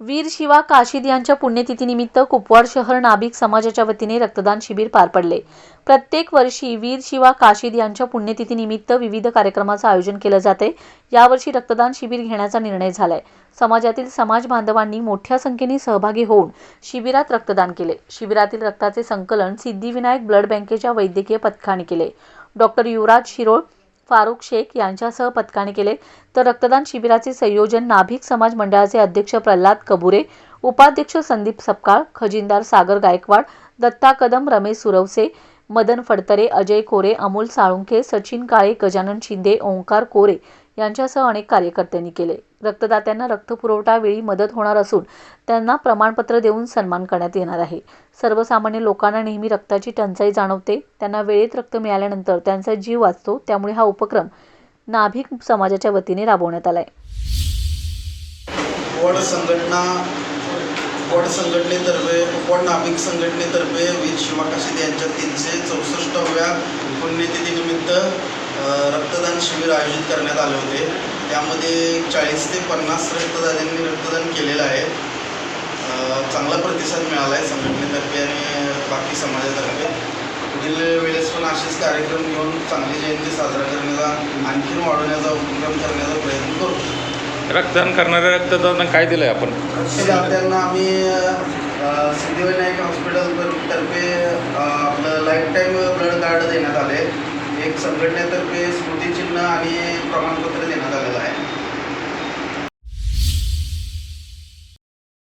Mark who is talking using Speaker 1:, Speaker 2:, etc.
Speaker 1: वीर शिवा काशीद यांच्या पुण्यतिथीनिमित्त कुपवाड शहर नाभिक समाजाच्या वतीने रक्तदान शिबिर पार पडले. प्रत्येक वर्षी वीर शिवा काशीद यांच्या पुण्यतिथीनिमित्त विविध कार्यक्रमाचं आयोजन केलं जाते. यावर्षी रक्तदान शिबिर घेण्याचा निर्णय झालाय. समाजातील समाज बांधवांनी मोठ्या संख्येने सहभागी होऊन शिबिरात रक्तदान केले. शिबिरातील रक्ताचे संकलन सिद्धिविनायक ब्लड बँकेच्या वैद्यकीय पथकाने केले. डॉक्टर युवराज शिरोळ फारुख शेख यांच्यासह पथकाने केले. तर रक्तदान शिबिराचे संयोजन नाभिक समाज मंडळाचे अध्यक्ष प्रल्हाद कबुरे उपाध्यक्ष संदीप सपकाळ खजिनदार सागर गायकवाड दत्ता कदम रमेश सुरवसे मदन फडतरे अजय कोरे अमोल साळुंखे सचिन काळे गजानन शिंदे ओंकार कोरे यांच्यासह अनेक कार्यकर्त्यांनी केले. रक्तदात्यांना रक्तपुरवठा वेळी मदत होणार असून त्यांना प्रमाणपत्र देऊन सन्मान करण्यात येणार आहे. सर्वसामान्य लोकांना नेहमी रक्ताची टंचाई जाणवते. त्यांना वेळेत रक्त मिळाल्यानंतर त्यांचा जीव वाचतो. त्यामुळे हा उपक्रम नाभिक समाजाच्या वतीने राबवण्यात आलाय.
Speaker 2: वड संघटना वड संघटनेतर्फे वड नाभिक संघटनेतर्फे वीर शिवा काशीद यांच्या तीनशे चौसष्टाव्या पुण्यतिथीनिमित्त रक्तदान शिबिर आयोजित करण्यात आले होते. त्यामध्ये चाळीस ते पन्नास रक्तदात्यांनी रक्तदान केलेलं आहे. चांगला प्रतिसाद मिळाला आहे संघटनेतर्फे आणि बाकी समाजातर्फे. पुढील वेळेस पण असेच कार्यक्रम घेऊन चांगली जयंती साजरा करण्याचा आणखीन वाढवण्याचा उपक्रम करण्याचा प्रयत्न करू.
Speaker 3: रक्तदान करणाऱ्या रक्तदान काय दिलंय आपण?
Speaker 2: रक्तदात्यांना आम्ही सिद्धिविनायक हॉस्पिटल तर्फे अ, आपलं लाईफ टाईम ब्लड कार्ड देण्यात आले एक संघटनेतर्फे स्मृतिचिन्ह आणि प्रमाणपत्र देण्यात आलेलं आहे